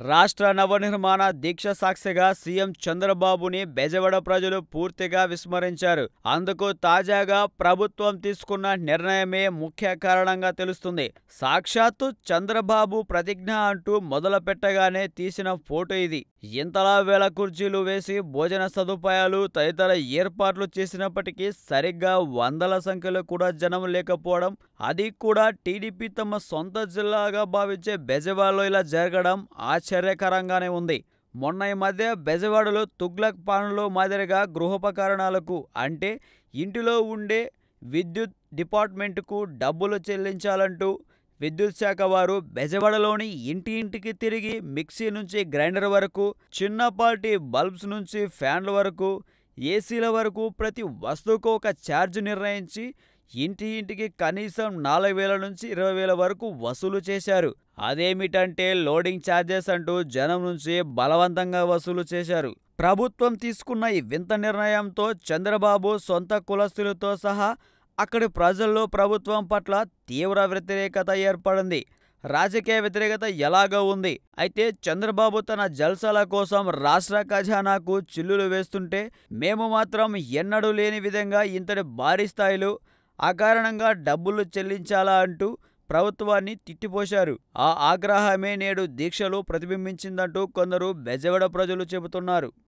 రాష్ట్ర నవనిర్మాణ దీక్ష సాక్షిగా సీఎం చంద్రబాబుని బెజవాడ ప్రజలు పూర్తిగా విస్మరించారు. అందుకు తాజాగా ప్రభుత్వం తీసుకున్న నిర్ణయమే ముఖ్య కారణంగా తెలుస్తుంది. సాక్షాత్తు చంద్రబాబు ప్రతిజ్ఞ అంటూ మొదలుపెట్టగానే తీసిన ఫోటో ఇది. ఇంతలా వేల కుర్చీలు వేసి భోజన సదుపాయాలు తదితర ఏర్పాట్లు చేసినప్పటికీ సరిగ్గా వందల సంఖ్యలో కూడా జనం లేకపోవడం అది కూడా టీడీపీ తమ సొంత జిల్లాగా భావించే బెజవాడలో ఇలా జరగడం ఆశ్చర్యకరంగానే ఉంది. మొన్న ఈ మధ్య బెజవాడలో తుగ్లక్ పాలనలో మాదిరిగా గృహోపకరణాలకు అంటే ఇంటిలో ఉండే విద్యుత్ డిపార్ట్మెంట్కు డబ్బులు చెల్లించాలంటూ విద్యుత్ శాఖ వారు బెజవాడలోని ఇంటి ఇంటికి తిరిగి మిక్సీ నుంచి గ్రైండర్ వరకు చిన్నపాటి బల్బ్స్ నుంచి ఫ్యాన్ల వరకు ఏసీల వరకు ప్రతి వస్తువుకు ఒక ఛార్జ్ నిర్ణయించి ఇంటి ఇంటికి కనీసం నాలుగు వేల నుంచి ఇరవై వేల వరకు వసూలు చేశారు. అదేమిటంటే లోడింగ్ ఛార్జెస్ అంటూ జనం నుంచి బలవంతంగా వసూలు చేశారు. ప్రభుత్వం తీసుకున్న ఈ వింత నిర్ణయంతో చంద్రబాబు సొంత కులస్తులతో సహా అక్కడి ప్రజల్లో ప్రభుత్వం పట్ల తీవ్ర వ్యతిరేకత ఏర్పడింది. రాజకీయ వ్యతిరేకత ఎలాగో ఉంది. అయితే చంద్రబాబు తన జల్సాల కోసం రాష్ట్ర ఖజానాకు చిల్లులు వేస్తుంటే మేము మాత్రం ఎన్నడూ లేని విధంగా ఇంతటి భారీ స్థాయిలో అకారణంగా డబ్బులు చెల్లించాలా అంటూ ప్రభుత్వాన్ని తిట్టిపోశారు. ఆ ఆగ్రహమే నేడు దీక్షలో ప్రతిబింబించిందంటూ కొందరు బెజవడ ప్రజలు చెబుతున్నారు.